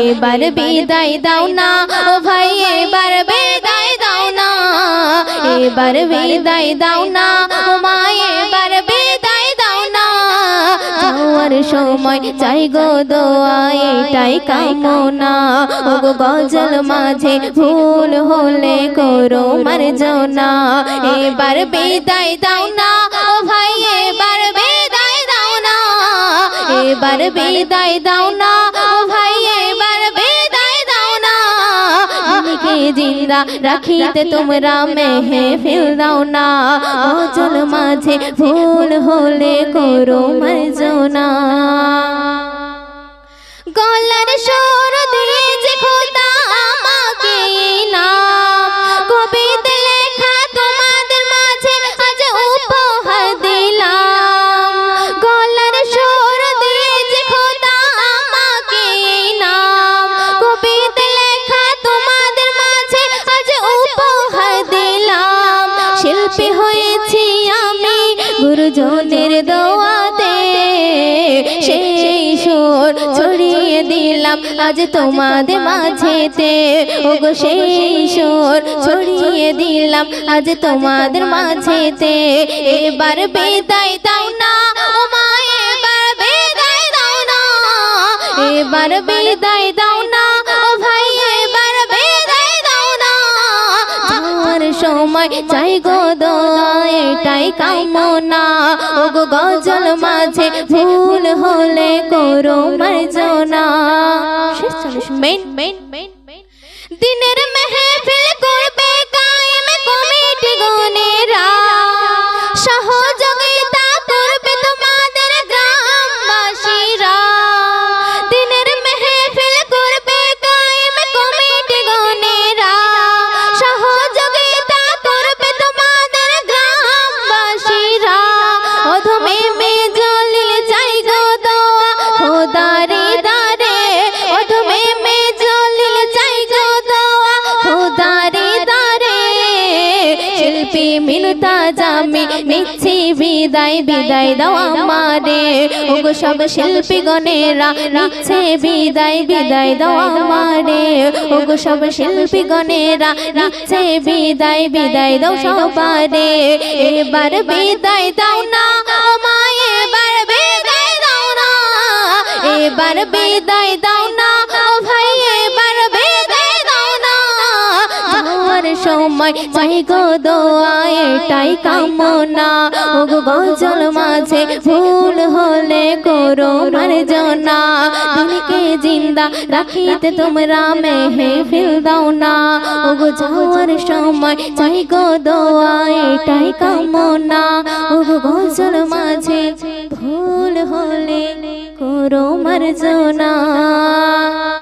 এবার বিদায় দাও না, ও ভাই, এবার বিদায় দাও না। এবার বিদায় দাও না, ও মা, এবার বিদায় দাও না। যাওয়ার সময় চাই গো দোয়া, এটাই কামনা। ও গো গজল মাঝে ভুল হলে করো মার না এবার বিদায় দাও না, ও ভাই, এবার বিদায় দাও না। এবার বিদায় দাও না জিন্দা রাখিতে তোমরা মেহে ফেল দাও না। অচল মাঝে ভুল হলে করো মারজনা। গলার স্বর শিল্পী হয়েছি আমি গুরুজনের দোয়াতে। সেই সুর ছড়িয়ে দিলাম আজ তোমাদের মাঝেতে। ওগো, সেই সুর ছড়িয়ে দিলাম আজ তোমাদের মাঝেতে। এবার বিদায় দাও না, ও মা, এবার বিদায় দাও না। এবার বিদায় দাও না, ও ভাই, এবার বিদায় দাও না। যাওয়ার সময় চাই গো এটাই কামনা। ও গো গজল মাঝে ভুল হলে করো মার্জনা দিনের মেহফিল নিচ্ছি বিদায় বিদায় দাও আমারে। ওগো সব শিল্পী গণেরা নিচ্ছে বিদায় বিদায় দাও আমারে। ওগো সব শিল্পী গণেরা নিচ্ছে বিদায় বিদায় দাও সবারে। এবার বিদায় দাও না মা এবার বিদায় দাও না। এবার বিদায় দাও না চাই গো দোয়া এটাই কামনা। ও গো গজল মাঝে ভুল হলে করো মার্জনা। দিনকে জিন্দা রাখিতে তোমরা মেহে ফিল দাও না। ও গো যাওয়ার সময় চাই গো দোয়া এটাই কামনা। ও গো গজল মাঝে ভুল হলে করো মার্জনা।